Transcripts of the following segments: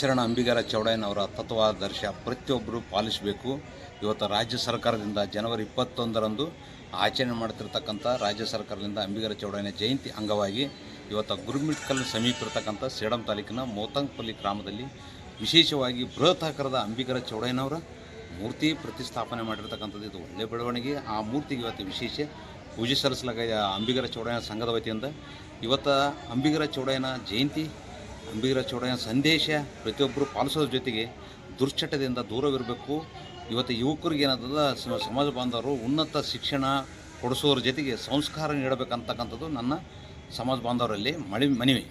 ಶರಣ ಅಂಬಿಗರ ಚೌಡಯ್ಯನವರ ತತ್ವಾದರ್ಶ ಪ್ರತಿಯೊಬ್ಬರು ಪಾಲಿಸಬೇಕು. ಇವತ್ತು ರಾಜ್ಯ ಸರ್ಕಾರದಿಂದ ಜನವರಿ ಇಪ್ಪತ್ತೊಂದರಂದು ಆಚರಣೆ ಮಾಡ್ತಿರ್ತಕ್ಕಂಥ ರಾಜ್ಯ ಸರ್ಕಾರದಿಂದ ಅಂಬಿಗರ ಚೌಡಯ್ಯನ ಜಯಂತಿ ಅಂಗವಾಗಿ ಇವತ್ತು ಗುರುಮಿಟ್ಕಲ್ ಸಮೀಪ ಇರತಕ್ಕಂಥ ಸೇಡಂ ತಾಲೂಕಿನ ಮೋತಂಗಪಲ್ಲಿ ಗ್ರಾಮದಲ್ಲಿ ವಿಶೇಷವಾಗಿ ಬೃಹತ್ ಆಕಾರದ ಅಂಬಿಗರ ಚೌಡಯ್ಯನವರ ಮೂರ್ತಿ ಪ್ರತಿಷ್ಠಾಪನೆ ಮಾಡಿರ್ತಕ್ಕಂಥದ್ದು ಇದು ಒಳ್ಳೆಯ ಬೆಳವಣಿಗೆ. ಆ ಮೂರ್ತಿಗೆ ಇವತ್ತು ವಿಶೇಷ ಪೂಜೆ ಸಲ್ಲಿಸಲಾಗ ಅಂಬಿಗರ ಚೌಡಯ್ಯನ ಸಂಘದ ವತಿಯಿಂದ ಇವತ್ತು ಅಂಬಿಗರ ಚೌಡಯ್ಯನ ಜಯಂತಿ ಅಂಬಿಗರ ಚೌಡಯ್ಯನ ಸಂದೇಶ ಪ್ರತಿಯೊಬ್ಬರು ಪಾಲಿಸೋದ್ರ ಜೊತೆಗೆ ದುರ್ಚಟದಿಂದ ದೂರವಿರಬೇಕು. ಇವತ್ತು ಯುವಕರಿಗೆ ಏನಾದ ಸಮಾಜ ಬಾಂಧವರು ಉನ್ನತ ಶಿಕ್ಷಣ ಕೊಡಿಸೋದ್ರ ಜೊತೆಗೆ ಸಂಸ್ಕಾರ ನೀಡಬೇಕಂತಕ್ಕಂಥದ್ದು ನನ್ನ ಸಮಾಜ ಬಾಂಧವರಲ್ಲಿ ಮಳಿ ಮನವಿ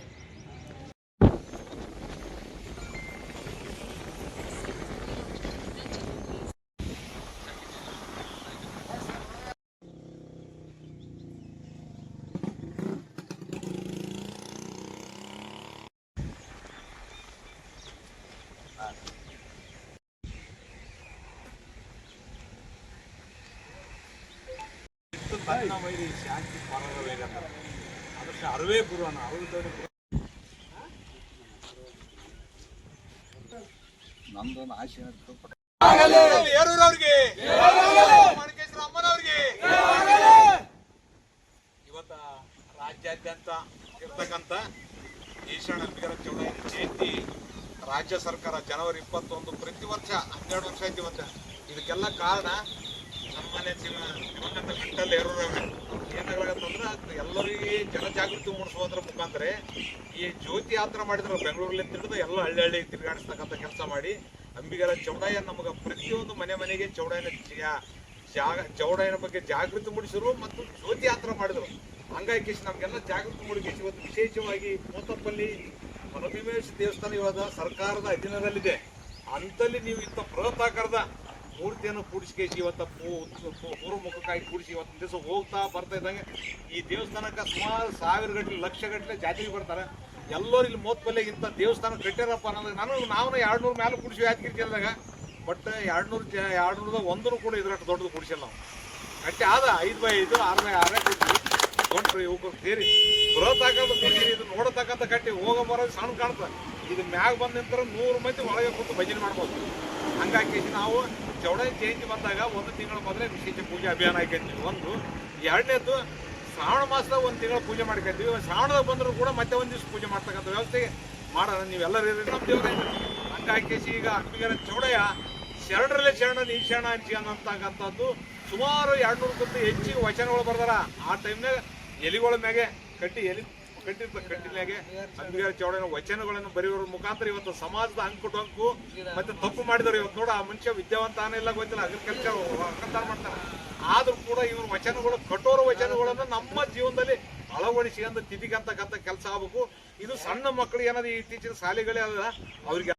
ತನ್ನ ವೈರಿ ಶಾಂತಿ ಅರವೇ ಆಶೆ ಏರೂರವ್ರಿಗೆ ಮಣಕೇಶ್ವರ ಅಮ್ಮನವ್ರಿಗೆ ಇವತ್ತ ರಾಜ್ಯಾದ್ಯಂತ ಇರ್ತಕ್ಕಂಥ ಈಶ್ವರ ಅಂಬಿಗರ ಚೌಡಯ್ಯನ ಜಯಂತಿ ರಾಜ್ಯ ಸರ್ಕಾರ ಜನವರಿ ಇಪ್ಪತ್ತೊಂದು ಪ್ರತಿ ವರ್ಷ ಹನ್ನೆರಡು ವರ್ಷ ಐತಿ ಇವತ್ತು ಇದಕ್ಕೆಲ್ಲ ಕಾರಣ ನಮ್ಮನೆ ದಿವಂಗತ ಗಂಟಲ್ ಗಂಟಲ್ಲಿ ಏನಾಗತ್ತಂದ್ರೆ ಅದು ಎಲ್ಲರಿಗೆ ಜನಜಾಗೃತಿ ಮೂಡಿಸೋದ್ರ ಮುಖಾಂತರ ಈ ಜ್ಯೋತಿ ಯಾತ್ರೆ ಮಾಡಿದ್ರು ಬೆಂಗಳೂರಲ್ಲಿ ತಿಳಿದು ಎಲ್ಲ ಹಳ್ಳಿ ಹಳ್ಳಿ ತಿರುಗಾಡಿಸ್ತಕ್ಕಂಥ ಕೆಲಸ ಮಾಡಿ ಅಂಬಿಗರ ಚೌಡಯ್ಯ ನಮಗೆ ಪ್ರತಿಯೊಂದು ಮನೆ ಮನೆಗೆ ಚೌಡಯ್ಯನ ಜಾ- ಜಾಗ, ಚೌಡಯ್ಯನ ಬಗ್ಗೆ ಜಾಗೃತಿ ಮೂಡಿಸಿದ್ರು ಮತ್ತು ಜ್ಯೋತಿ ಯಾತ್ರೆ ಮಾಡಿದ್ರು. ಹಂಗಾಗಿ ನಮಗೆಲ್ಲ ಜಾಗೃತಿ ಮೂಡಿಸಿ ಇವತ್ತು ವಿಶೇಷವಾಗಿ ಮೋತಪ್ಪಲ್ಲಿ ಮನೋಭಿಮೇಶ ದೇವಸ್ಥಾನ ಇವಾಗ ಸರ್ಕಾರದ ಅಧೀನದಲ್ಲಿದೆ. ಅಂತಲ್ಲಿ ನೀವು ಇಂಥ ಬೃಹತ್ ಆಕಾರದ ಮೂರ್ತಿಯನ್ನು ಕೂಡಿಸ್ಕೇಸಿ ಇವತ್ತು ಪೂರ್ವ ಮುಖಕ್ಕಾಗಿ ಕೂಡಿಸಿ ಇವತ್ತು ದಿವಸ ಹೋಗ್ತಾ ಬರ್ತಾ ಇದ್ದಂಗೆ ಈ ದೇವಸ್ಥಾನಕ್ಕೆ ಸುಮಾರು ಸಾವಿರ ಗಟ್ಟಲೆ ಲಕ್ಷ ಗಟ್ಟಲೆ ಜಾತ್ರೆಗೆ ಬರ್ತಾರೆ. ಎಲ್ಲರೂ ಇಲ್ಲಿ ಮೋತ್ಪಲ್ಲೆಗೆ ಇಂಥ ದೇವಸ್ಥಾನ ಕಟ್ಟ್ಯಾರಪ್ಪ ಅನ್ನೋದು ನಾನು ನಾವು ಎರಡು ನೂರು ಮೇಲೆ ಕೂಡಿಸಿ ಯಾದಗಿರಿ ಜಿಲ್ಲೆದಾಗ. ಬಟ್ ಎರಡು ನೂರು ಜ ಎರಡು ನೂರದ ಒಂದೂ ಕೂಡ ಇದ್ರಷ್ಟು ದೊಡ್ಡದು ಕೂಡಿಸಿಲ್ಲ ನಾವು. ಕಟ್ಟಿ ಆದ ಐದು ಬೈ ಐದು, ಆರು ಬೈ ಆರೇ ಕೂಡಿಸಿ ದೊಡ್ಡ ಸೇರಿ ಬೃಹತ್ ಆಕಾರದ ಕೂಡಿಸಿ ಇದು ನೋಡತಕ್ಕಂಥ ಕಟ್ಟಿ ಹೋಗೋ ಬರೋದು ಸಣ್ಣ ಕಾಣ್ತದೆ. ಇದು ಮ್ಯಾಗ ಬಂದ ನಂತರ ನೂರು ಮಂದಿ ಒಳಗೆ ಕೂತು ಭಜನೆ ಮಾಡ್ಬೋದು. ಹಂಗಾಗಿ ನಾವು ಚೌಡೈ ಜಯಂತಿ ಬಂದಾಗ ಒಂದು ತಿಂಗಳ ಮೊದಲೇ ವಿಶೇಷ ಪೂಜೆ ಅಭಿಯಾನ ಹಾಕಿದ್ವಿ ಒಂದು, ಎರಡನೇದು ಶ್ರಾವಣ ಮಾಸದಾಗ ಒಂದು ತಿಂಗಳ ಪೂಜೆ ಮಾಡ್ಕೊಂತೀವಿ ಶ್ರಾವಣದಾಗ ಬಂದರೂ ಕೂಡ ಮತ್ತೆ ಒಂದು ದಿವಸ ಪೂಜೆ ಮಾಡ್ತಕ್ಕಂಥ ವ್ಯವಸ್ಥೆಗೆ ಮಾಡೋಣ. ನೀವೆಲ್ಲರೂ ನಮ್ಮ ದೇವರ ಹಂಗಾಗಿ ಈಗ ಅಕ್ಕಿಗರ ಚೌಡಯ್ಯ ಶರಣರಲ್ಲೇ ಶರಣ ನೀ ಶರಣ ಅಂಚಿ ಅನ್ನತಕ್ಕಂಥದ್ದು ಸುಮಾರು ಎರಡು ನೂರಕ್ಕಿಂತ ಹೆಚ್ಚಿಗೆ ವಚನಗಳು ಬರ್ದಾರ. ಆ ಟೈಮ್ನಾಗ ಎಲಿಗಳ ಮ್ಯಾಗೆ ಕಟ್ಟಿ ಎಲಿ ಕಟ್ಟಿರ್ತ ಕಂಟಿನ್ಯಾಗೆ ಅಂಬಿಗಾರ ಚೌಡನ ವಚನಗಳನ್ನು ಬರೆಯೋರ ಮುಖಾಂತರ ಇವತ್ತು ಸಮಾಜದ ಅಂಕು ಟೊಂಕು ಮತ್ತೆ ತಪ್ಪು ಮಾಡಿದವರು ಇವತ್ತು ನೋಡ, ಆ ಮನುಷ್ಯ ವಿದ್ಯಾವಂತಾನೇ ಇಲ್ಲ ಗೊತ್ತಿಲ್ಲ ಅಗ್ರಿಕಲ್ಚರ್ ಒಕ್ಕಲ್ತಾನ ಮಾಡ್ತಾರೆ. ಆದ್ರೂ ಕೂಡ ಇವ್ರ ವಚನಗಳು, ಕಠೋರ ವಚನಗಳನ್ನು ನಮ್ಮ ಜೀವನದಲ್ಲಿ ಅಳವಡಿಸಿ ಅಂತ ತಿದ್ದಿಗಂತಕ್ಕಂಥ ಕೆಲಸ ಆಗ್ಬೇಕು. ಇದು ಸಣ್ಣ ಮಕ್ಕಳಿಗೆ ಏನಾದ್ರು ಇತ್ತೀಚಿನ ಶಾಲೆಗಳೇ ಅದ ಅವ್ರಿಗೆ